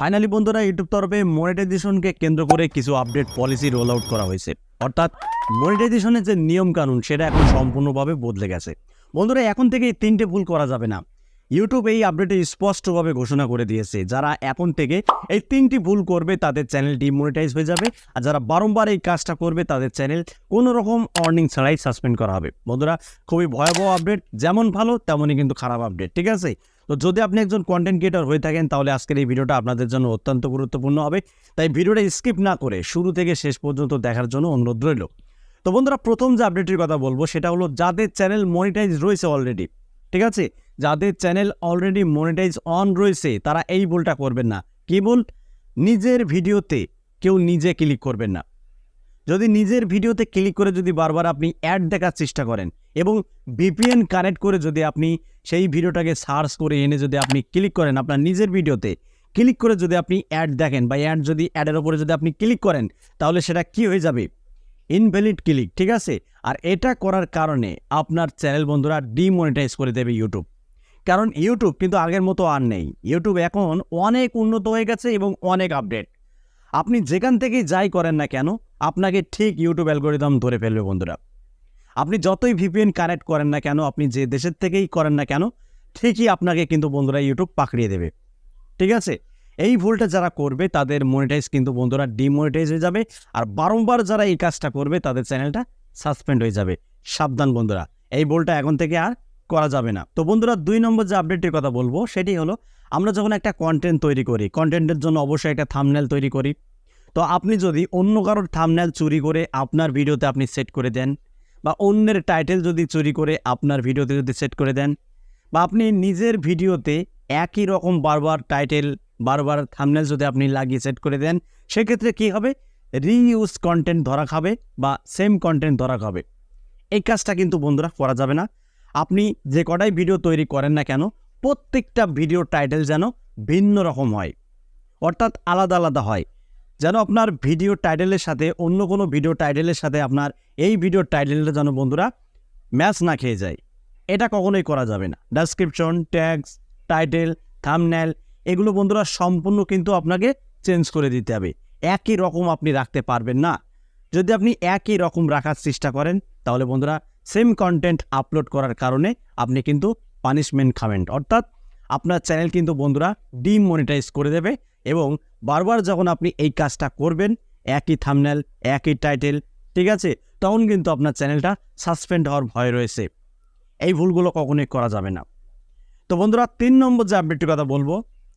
Finally বন্ধুরা YouTube তরফে মনিটাইজেশনকে কেন্দ্র করে কিছু আপডেট পলিসি রোল আউট করা হয়েছে। অর্থাৎ মনিটাইজেশনের যে নিয়ম কানুন, সেটা এখন সম্পূর্ণভাবে বদলে গেছে। বন্ধুরা, এখন থেকে তিনটে ভুল করা যাবে না। ইউটিউব এই আপডেটে স্পষ্টভাবে ঘোষণা করে দিয়েছে। যারা এখন থেকে এই তিনটি ভুল করবে, তাদের চ্যানেল ডিমনিটাইজ হয়ে যাবে। আর যারা বারংবার এই কাজটা করবে, তাদের চ্যানেল কোনো রকম অর্নিং ছাড়াই সাসপেন্ড করা হবে। বন্ধুরা, খুবই ভয়াবহ আপডেট যেমন ভালো, তেমনই কিন্তু খারাপ আপডেট ঠিক আছে? তো যদি আপনি একজন কন্টেন্ট ক্রিয়েটর হয়ে থাকেন, তাহলে আজকের এই ভিডিওটা আপনাদের জন্য অত্যন্ত গুরুত্বপূর্ণ হবে। তাই ভিডিওটা স্কিপ না করে শুরু থেকে শেষ পর্যন্ত দেখার জন্য অনুরোধ রইল। তো বন্ধুরা, প্রথম যে আপডেটের কথা বলব, সেটা হলো যাদের চ্যানেল মনিটাইজ রয়েছে অলরেডি ঠিক আছে? যাদের চ্যানেল অলরেডি মনিটাইজ অন রয়েছে, তারা এই ভুলটা করবেন না। কি নিজের ভিডিওতে কেউ নিজে ক্লিক করবেন না। যদি নিজের ভিডিওতে ক্লিক করে যদি বারবার আপনি অ্যাড দেখার চেষ্টা করেন এবং ভিপিএন কানেক্ট করে যদি আপনি সেই ভিডিওটাকে সার্চ করে এনে যদি আপনি ক্লিক করেন আপনার নিজের ভিডিওতে, ক্লিক করে যদি আপনি অ্যাড দেখেন বা অ্যাড যদি, অ্যাডের ওপরে যদি আপনি ক্লিক করেন, তাহলে সেটা কি হয়ে যাবে? ইনভ্যালিড ক্লিক ঠিক আছে? আর এটা করার কারণে আপনার চ্যানেল বন্ধুরা ডিমনিটাইজ করে দেবে ইউটিউব কারণ ইউটিউব কিন্তু আগের মতো আর নেই। ইউটিউব এখন অনেক উন্নত হয়ে গেছে এবং অনেক আপডেট আপনি যেখান থেকেই যাই করেন না কেন আপনাকে ঠিক ইউটিউব অ্যালগোরিদম ধরে ফেলবে বন্ধুরা। আপনি যতই ভিপিএন কানেক্ট করেন না কেন, আপনি যে দেশের থেকেই করেন না কেন, ঠিকই আপনাকে কিন্তু বন্ধুরা ইউটিউব পাকড়িয়ে দেবে। ঠিক আছে? এই ভুলটা যারা করবে, তাদের মনিটাইজ কিন্তু বন্ধুরা ডিমনিটাইজ হয়ে যাবে, আর বারংবার যারা এই কাজটা করবে, তাদের চ্যানেলটা সাসপেন্ড হয়ে যাবে। সাবধান বন্ধুরা, এই ভুলটা এখন থেকে আর করা যাবে না। তো বন্ধুরা, দুই নম্বর যে আপডেটের কথা বলব, সেটি হলো, আমরা যখন একটা কন্টেন্ট তৈরি করি কন্টেন্টের জন্য অবশ্যই একটা থামনেল তৈরি করি। তো আপনি যদি অন্য কারোর থামনেল চুরি করে আপনার ভিডিওতে আপনি সেট করে দেন, বা অন্যের টাইটেল যদি চুরি করে আপনার ভিডিওতে যদি সেট করে দেন, বা আপনি নিজের ভিডিওতে একই রকম বারবার টাইটেল বারবার থামনেল যদি আপনি লাগিয়ে সেট করে দেন, সেক্ষেত্রে কী হবে? রিইউজ কন্টেন্ট ধরা খাবে বা সেম কন্টেন্ট ধরা খাবে। এই কাজটা কিন্তু বন্ধুরা করা যাবে না। আপনি যে কটাই ভিডিও তৈরি করেন না কেন, প্রত্যেকটা ভিডিও টাইটেল যেন ভিন্ন রকম হয়, অর্থাৎ আলাদা আলাদা হয়। যেন আপনার ভিডিও টাইটেলের সাথে অন্য কোনো ভিডিও টাইটেলের সাথে আপনার এই ভিডিও টাইটেলটা যেন বন্ধুরা ম্যাচ না খেয়ে যায়। এটা কখনোই করা যাবে না। ডেসক্রিপশন ট্যাগস টাইটেল থামনেল এগুলো বন্ধুরা সম্পূর্ণ কিন্তু আপনাকে চেঞ্জ করে দিতে হবে। একই রকম আপনি রাখতে পারবেন না। যদি আপনি একই রকম রাখার চেষ্টা করেন, তাহলে বন্ধুরা সেম কন্টেন্ট আপলোড করার কারণে আপনি কিন্তু পানিশমেন্ট খাবেন। অর্থাৎ আপনার চ্যানেল কিন্তু বন্ধুরা ডিমনিটাইজ করে দেবে। এবং বারবার যখন আপনি এই কাজটা করবেন, একই থামনেল একই টাইটেল ঠিক আছে? তখন কিন্তু আপনার চ্যানেলটা সাসপেন্ড হওয়ার ভয় রয়েছে। এই ভুলগুলো কখনোই করা যাবে না। তো বন্ধুরা, তিন নম্বর যে আপডেটটির কথা বলব,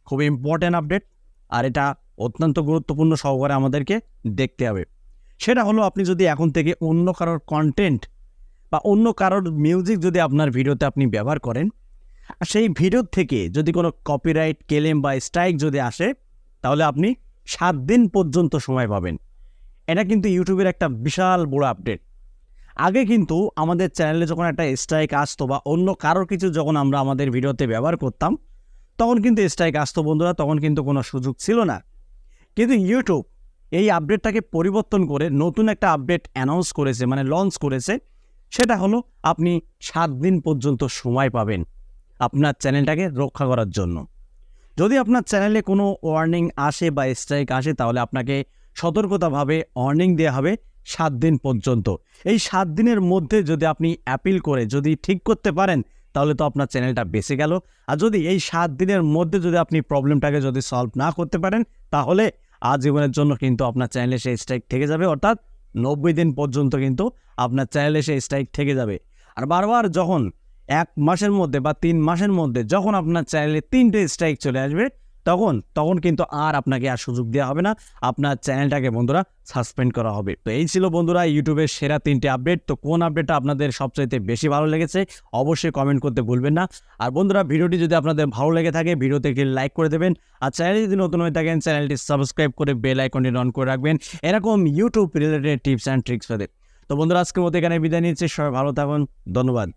খুবই ইম্পর্ট্যান্ট আপডেট আর এটা অত্যন্ত গুরুত্বপূর্ণ সহকারে আমাদেরকে দেখতে হবে। সেটা হলো, আপনি যদি এখন থেকে অন্য কারোর কন্টেন্ট বা অন্য কারোর মিউজিক যদি আপনার ভিডিওতে আপনি ব্যবহার করেন সেই ভিডিও থেকে যদি কোনো কপিরাইট কেলেম বা স্ট্রাইক যদি আসে তাহলে আপনি সাত দিন পর্যন্ত সময় পাবেন। এটা কিন্তু ইউটিউবের একটা বিশাল বড় আপডেট আগে কিন্তু আমাদের চ্যানেলে যখন একটা স্ট্রাইক আসতো বা অন্য কারোর কিছু যখন আমরা আমাদের ভিডিওতে ব্যবহার করতাম, তখন কিন্তু স্ট্রাইক আসতো বন্ধুরা, তখন কিন্তু কোনো সুযোগ ছিল না। কিন্তু ইউটিউব এই আপডেটটাকে পরিবর্তন করে নতুন একটা আপডেট অ্যানাউন্স করেছে মানে লঞ্চ করেছে, সেটা হলো আপনি সাত দিন পর্যন্ত সময় পাবেন আপনার চ্যানেলটাকে রক্ষা করার জন্য। যদি আপনার চ্যানেলে কোনো ওয়ার্নিং আসে বা স্ট্রাইক আসে, তাহলে আপনাকে সতর্কতাভাবে ওয়ার্নিং দেওয়া হবে সাত দিন পর্যন্ত। এই সাত দিনের মধ্যে যদি আপনি অ্যাপিল করে, যদি ঠিক করতে পারেন, তাহলে তো আপনার চ্যানেলটা বেঁচে গেল। আর যদি এই সাত দিনের মধ্যে যদি আপনি প্রবলেমটাকে যদি সলভ না করতে পারেন, তাহলে আজীবনের জন্য কিন্তু আপনার চ্যানেলে সেই স্ট্রাইক থেকে যাবে। অর্থাৎ নব্বই দিন পর্যন্ত কিন্তু আপনার চ্যানেলে সেই স্ট্রাইক থেকে যাবে। আর বারবার যখন এক মাসের মধ্যে বা তিন মাসের মধ্যে যখন আপনার চ্যানেলে তিনটে স্ট্রাইক চলে আসবে, তখন তখন কিন্তু আর আপনাকে আর সুযোগ দেওয়া হবে না। আপনার চ্যানেলটাকে বন্ধুরা সাসপেন্ড করা হবে। তো এই ছিল বন্ধুরা ইউটিউবের সেরা তিনটে আপডেট তো কোন আপডেটটা আপনাদের সবচাইতে বেশি ভালো লেগেছে, অবশ্যই কমেন্ট করতে ভুলবেন না। আর বন্ধুরা ভিডিওটি যদি আপনাদের ভালো লেগে থাকে, ভিডিওতে একটি লাইক করে দেবেন। আর চ্যানেলে যদি নতুন হয়ে থাকেন চ্যানেলটি সাবস্ক্রাইব করে বেল আইকনটি অন করে রাখবেন। এরকম YouTube related tips and tricks পেতে। তো বন্ধুরা, আজকের মতো এখানে বিদায় নিচ্ছে। সবাই ভালো থাকুন। ধন্যবাদ।